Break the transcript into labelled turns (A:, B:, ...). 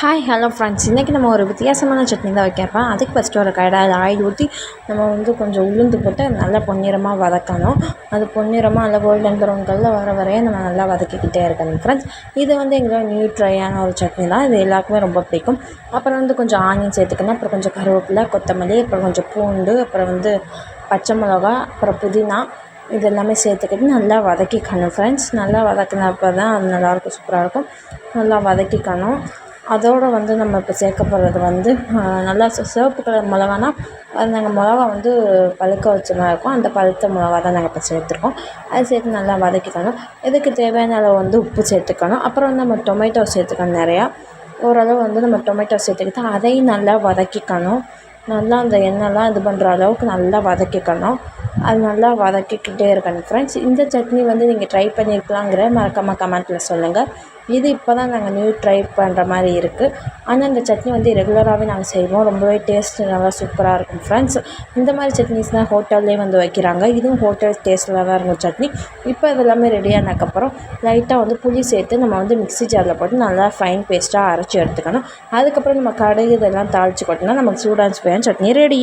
A: Hi hello friends இன்றைக்கி நம்ம ஒரு வித்தியாசமான சட்னி தான் வைக்கிறோம் அதுக்கு ஃபஸ்ட்டு ஒரு கடாயில் ஆயில் ஊற்றி நம்ம வந்து கொஞ்சம் உளுந்து போட்டு நல்லா பொன்னிறமாக வதக்கணும். அது பொன்னிறமாக நல்லா கோல்டன் ப்ரௌன் கல்லில் வர வரைய நம்ம நல்லா வதக்கிக்கிட்டே இருக்கணும் ஃப்ரெண்ட்ஸ் இது வந்து எங்களோட நியூ ட்ரையான ஒரு சட்னி தான். இது எல்லாருக்குமே ரொம்ப பிடிக்கும். அப்புறம் வந்து கொஞ்சம் ஆனியன் சேர்த்துக்கணும். அப்புறம் கொஞ்சம் கருவேப்பிலை கொத்தமல்லி அப்புறம் கொஞ்சம் பூண்டு அப்புறம் வந்து பச்சை மிளகா அப்புறம் புதினா இது எல்லாமே சேர்த்துக்கிட்டு நல்லா வதக்கிக்கணும் ஃப்ரெண்ட்ஸ் நல்லா வதக்கினப்போ தான் அது நல்லாயிருக்கும் சூப்பராக இருக்கும். நல்லா வதக்கிக்கணும். அதோடு வந்து நம்ம இப்போ சேர்க்க போகிறது வந்து நல்லா சிவப்பு கலர் மிளகானா அது நாங்கள் மிளகா வந்து பழுக்க வச்ச மாதிரி இருக்கும். அந்த பழுத்த மிளகா தான் நாங்கள் இப்போ சேர்த்துருக்கோம். அது சேர்த்து நல்லா வதக்கிக்கணும். இதுக்கு தேவையான அளவு வந்து உப்பு சேர்த்துக்கணும். அப்புறம் வந்து நம்ம டொமேட்டோ சேர்த்துக்கணும் நிறையா. ஓரளவு வந்து நம்ம டொமேட்டோ சேர்த்துக்கிட்டு அதையும் நல்லா வதக்கிக்கணும். நல்லா அந்த எண்ணெய்லாம் இது பண்ணுற அளவுக்கு நல்லா வதக்கிக்கணும். அது நல்லா வதக்கிக்கிட்டே இருக்கணும். ஃப்ரெண்ட்ஸ் இந்த சட்னி வந்து நீங்கள் ட்ரை பண்ணியிருக்கலாங்கிற மறக்காமல் கமெண்ட்டில் சொல்லுங்கள் இது இப்போ தான் நாங்கள் நியூ ட்ரை பண்ணுற மாதிரி இருக்குது ஆனால் இந்த சட்னி வந்து ரெகுலராகவே நாங்கள் செய்வோம். ரொம்பவே டேஸ்ட்டு நல்லா சூப்பராக இருக்கும் ஃப்ரெண்ட்ஸ் இந்த மாதிரி சட்னிஸ் தான் ஹோட்டல்லே வந்து வைக்கிறாங்க. இதுவும் ஹோட்டல் டேஸ்ட்டில் தான் இருக்கும் சட்னி. இப்போ இதெல்லாமே ரெடி ஆனதுக்கப்புறம் லைட்டாக வந்து புளி சேர்த்து நம்ம வந்து மிக்ஸி ஜாரில் போட்டு நல்லா ஃபைன் பேஸ்ட்டாக அரைச்சி எடுத்துக்கணும். அதுக்கப்புறம் நம்ம கடுகு இதெல்லாம் தாளித்து கொட்டினா நமக்கு சூடாக போய் சட்னி ரெடி